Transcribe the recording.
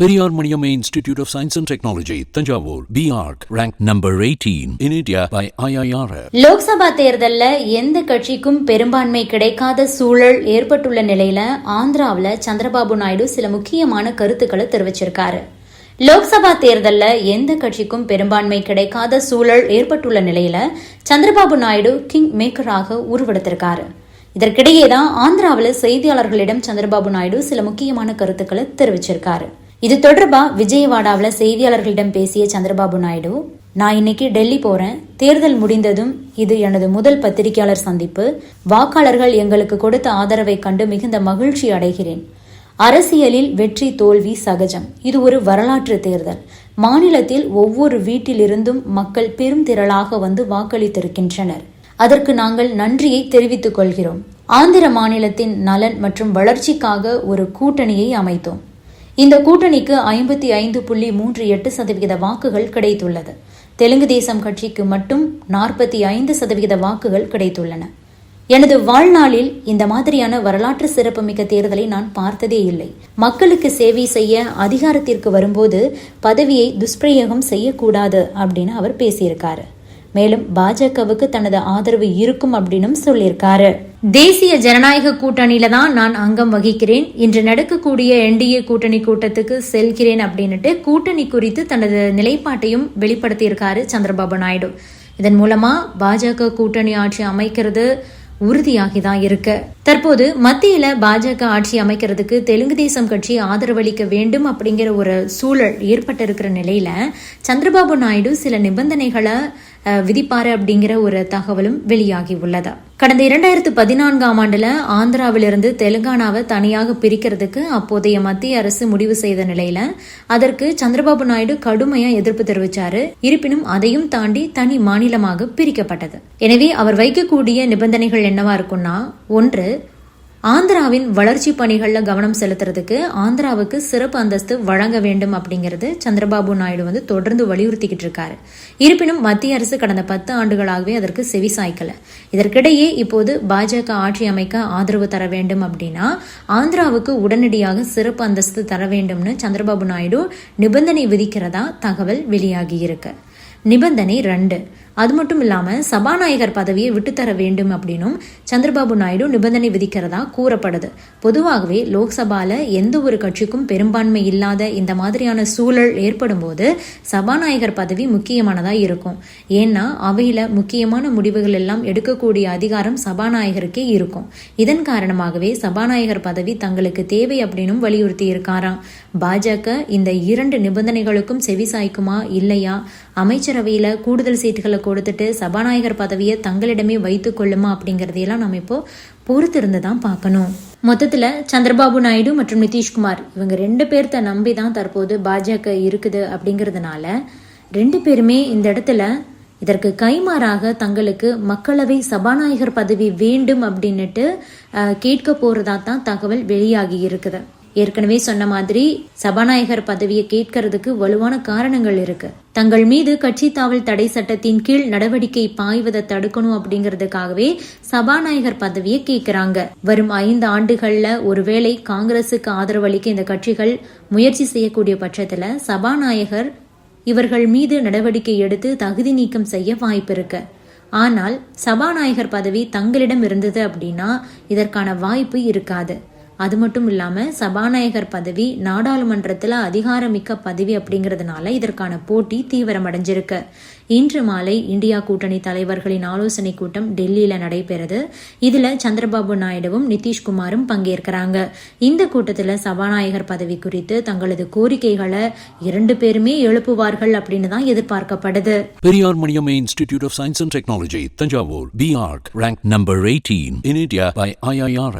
Periyar Maniamma Institute of Science and Technology, Tanjavur, BARC, ranked number 18 in India by IIRF. Lok Sabha தேர்தல்ல எந்த கட்சிக்கும் பெரும்பான்மை கிடைக்காத சூழல் ஏற்பட்டுள்ள நிலையில ஆந்திராவுல சந்திரபாபு நாயுடு சில முக்கியமான கருத்துக்களை தெரிவிச்சிருக்காரு. லோக்சபா தேர்தல்ல எந்த கட்சிக்கும் பெரும்பான்மை கிடைக்காத சூழல் ஏற்பட்டுள்ள நிலையில சந்திரபாபு நாயுடு கிங் மேக்கராக உருவெடுத்திருக்காரு. இதற்கிடையே தான் ஆந்திராவில் செய்தியாளர்களிடம் சந்திரபாபு நாயுடு சில முக்கியமான கருத்துக்களை தெரிவிச்சிருக்காரு. இது தொடர்பா விஜயவாடாவில் செய்தியாளர்களிடம் பேசிய சந்திரபாபு நாயுடு நான் இன்னைக்கு டெல்லி போறேன். தேர்தல் முடிந்ததும் இது எனது முதல் பத்திரிகையாளர் சந்திப்பு. வாக்காளர்கள் எங்களுக்கு கொடுத்த ஆதரவை கண்டு மிகுந்த மகிழ்ச்சி அடைகிறேன். அரசியலில் வெற்றி தோல்வி சகஜம். இது ஒரு வரலாற்று தேர்தல். மாநிலத்தில் ஒவ்வொரு வீட்டிலிருந்தும் மக்கள் பெரும் திரளாக வந்து வாக்களித்திருக்கின்றனர். அதற்கு நாங்கள் நன்றியை தெரிவித்துக் கொள்கிறோம். ஆந்திர மாநிலத்தின் நலன் மற்றும் வளர்ச்சிக்காக ஒரு கூட்டணியை அமைத்தோம். இந்த கூட்டணிக்கு ஐம்பத்தி ஐந்து புள்ளி மூன்று எட்டு சதவிகித வாக்குகள் கிடைத்துள்ளது. தெலுங்கு தேசம் கட்சிக்கு மட்டும் நாற்பத்தி ஐந்து சதவிகித வாக்குகள் கிடைத்துள்ளன. எனது வாழ்நாளில் இந்த மாதிரியான வரலாற்று சிறப்புமிக்க தேர்தலை நான் பார்த்ததே இல்லை. மக்களுக்கு சேவை செய்ய அதிகாரத்திற்கு வரும்போது பதவியை துஷ்பிரயோகம் செய்யக்கூடாது அப்படின்னு அவர் பேசியிருக்காரு. மேலும் பாஜகவுக்கு தனது ஆதரவு இருக்கும் அப்படின்னு சொல்லியிருக்காரு. தேசிய ஜனநாயக கூட்டணியில தான் நான் அங்கம் வகிக்கிறேன். இன்று நடக்கக்கூடிய என்டிஏ கூட்டணி கூட்டத்துக்கு செல்கிறேன் அப்படின்னுட்டு கூட்டணி குறித்து தனது நிலைப்பாட்டையும் வெளிப்படுத்தியிருக்காரு சந்திரபாபு நாயுடு. இதன் மூலமா பாஜக கூட்டணி ஆட்சி அமைக்கிறது உறுதியாகி தான் இருக்கு. தற்போது மத்தியில பாஜக ஆட்சி அமைக்கிறதுக்கு தெலுங்கு தேசம் கட்சி ஆதரவளிக்க வேண்டும் அப்படிங்கிற ஒரு சூழல் ஏற்பட்டிருக்கிற நிலையில சந்திரபாபு நாயுடு சில நிபந்தனைகளை விதிப்பாரு அப்படிங்கிற ஒரு தகவலும் வெளியாகி உள்ளது. கடந்த இரண்டாயிரத்து பதினான்காம் ஆண்டுல ஆந்திராவிலிருந்து தெலுங்கானாவை தனியாக பிரிக்கிறதுக்கு அப்போதைய மத்திய அரசு முடிவு செய்த நிலையில அதற்கு சந்திரபாபு நாயுடு கடுமையா எதிர்ப்பு தெரிவிச்சாரு. இருப்பினும் அதையும் தாண்டி தனி மாநிலமாக பிரிக்கப்பட்டது. எனவே அவர் வைக்கக்கூடிய நிபந்தனைகள் என்னவா இருக்கும்னா ஒன்று ஆந்திராவின் வளர்ச்சி பணிகளில் கவனம் செலுத்துறதுக்கு ஆந்திராவுக்கு சிறப்பு அந்தஸ்து வழங்க வேண்டும் அப்படிங்கிறது சந்திரபாபு நாயுடு வந்து தொடர்ந்து வலியுறுத்திக்கிட்டு இருக்காரு. இருப்பினும் மத்திய அரசு கடந்த பத்து ஆண்டுகளாகவே அதற்கு செவி சாய்க்கல. இதற்கிடையே இப்போது பாஜக ஆட்சி அமைக்க ஆதரவு தர வேண்டும் அப்படின்னா ஆந்திராவுக்கு உடனடியாக சிறப்பு அந்தஸ்து தர வேண்டும்னு சந்திரபாபு நாயுடு நிபந்தனை விதிக்கிறதா தகவல் வெளியாகி இருக்கு. நிபந்தனை ரெண்டு. அது மட்டும் இல்லாமல் சபாநாயகர் பதவியை விட்டுத்தர வேண்டும் அப்படின்னும் சந்திரபாபு நாயுடு நிபந்தனை விதிக்கிறதா கூறப்படுது. பொதுவாகவே லோக்சபால எந்த ஒரு கட்சிக்கும் பெரும்பான்மை இல்லாத இந்த மாதிரியான சூழல் ஏற்படும் போது சபாநாயகர் பதவி முக்கியமானதா இருக்கும். ஏன்னா அவையில முக்கியமான முடிவுகள் எல்லாம் எடுக்கக்கூடிய அதிகாரம் சபாநாயகருக்கே இருக்கும். இதன் காரணமாகவே சபாநாயகர் பதவி தங்களுக்கு தேவை அப்படின்னும் வலியுறுத்தி இருக்காராம் பாஜக இந்த இரண்டு நிபந்தனைகளுக்கும் செவிசாய்க்குமா இல்லையா? அமைச்சரவையில கூடுதல் சீட்டுகளை கொடுத்துட்டு சபாநாயகர் பதவியை தங்களிடமே வைத்து கொள்ளுமா அப்படிங்கறதையெல்லாம் நம்ம இப்போ பொறுத்திருந்து தான் பார்க்கணும். மொத்தத்தில் சந்திரபாபு நாயுடு மற்றும் நிதிஷ்குமார் இவங்க ரெண்டு பேர்த்த நம்பி தான் தற்போது பாஜக இருக்குது அப்படிங்கிறதுனால ரெண்டு பேருமே இந்த இடத்துல இதற்கு கைமாறாக தங்களுக்கு மக்களவை சபாநாயகர் பதவி வேண்டும் அப்படின்னுட்டு கேட்க போறதா தான் தகவல் வெளியாகி இருக்குது. ஏற்கனவே சொன்ன மாதிரி சபாநாயகர் பதவியை கேட்கறதுக்கு வலுவான காரணங்கள் இருக்கு. தங்கள் மீது கட்சி தாவல் தடை சட்டத்தின் கீழ் நடவடிக்கை பாய்வதை தடுக்கணும் அப்படிங்கறதுக்காகவே சபாநாயகர் பதவியை கேட்கிறாங்க வரும் ஐந்து ஆண்டுகள்ல ஒருவேளை காங்கிரசுக்கு ஆதரவளிக்க இந்த கட்சிகள் முயற்சி செய்யக்கூடிய பட்சத்துல சபாநாயகர் இவர்கள் மீது நடவடிக்கை எடுத்து தகுதி நீக்கம் செய்ய வாய்ப்பு இருக்கு. ஆனால் சபாநாயகர் பதவி தங்களிடம் இருந்தது அப்படின்னா இதற்கான வாய்ப்பு இருக்காது. அது மட்டும் இல்லாமல் சபாநாயகர் பதவி நாடாளுமன்றத்தில் அதிகாரமிக்க பதவி அப்படிங்கிறதுனால இதற்கான போட்டி தீவிரமடைஞ்சிருக்கு. இன்று மாலை இந்தியா கூட்டணி தலைவர்களின் ஆலோசனை கூட்டம் டெல்லியில் நடைபெறுது. இதில் சந்திரபாபு நாயுடுவும் நிதிஷ்குமாரும் பங்கேற்கிறாங்க. இந்த கூட்டத்தில் சபாநாயகர் பதவி குறித்து தங்களது கோரிக்கைகளை இரண்டு பேருமே எழுப்புவார்கள் அப்படின்னு தான் எதிர்பார்க்கப்படுது. Periyar Maniam institute of science and technology Thanjavur BARC, ranked number 18 in India by IIRF.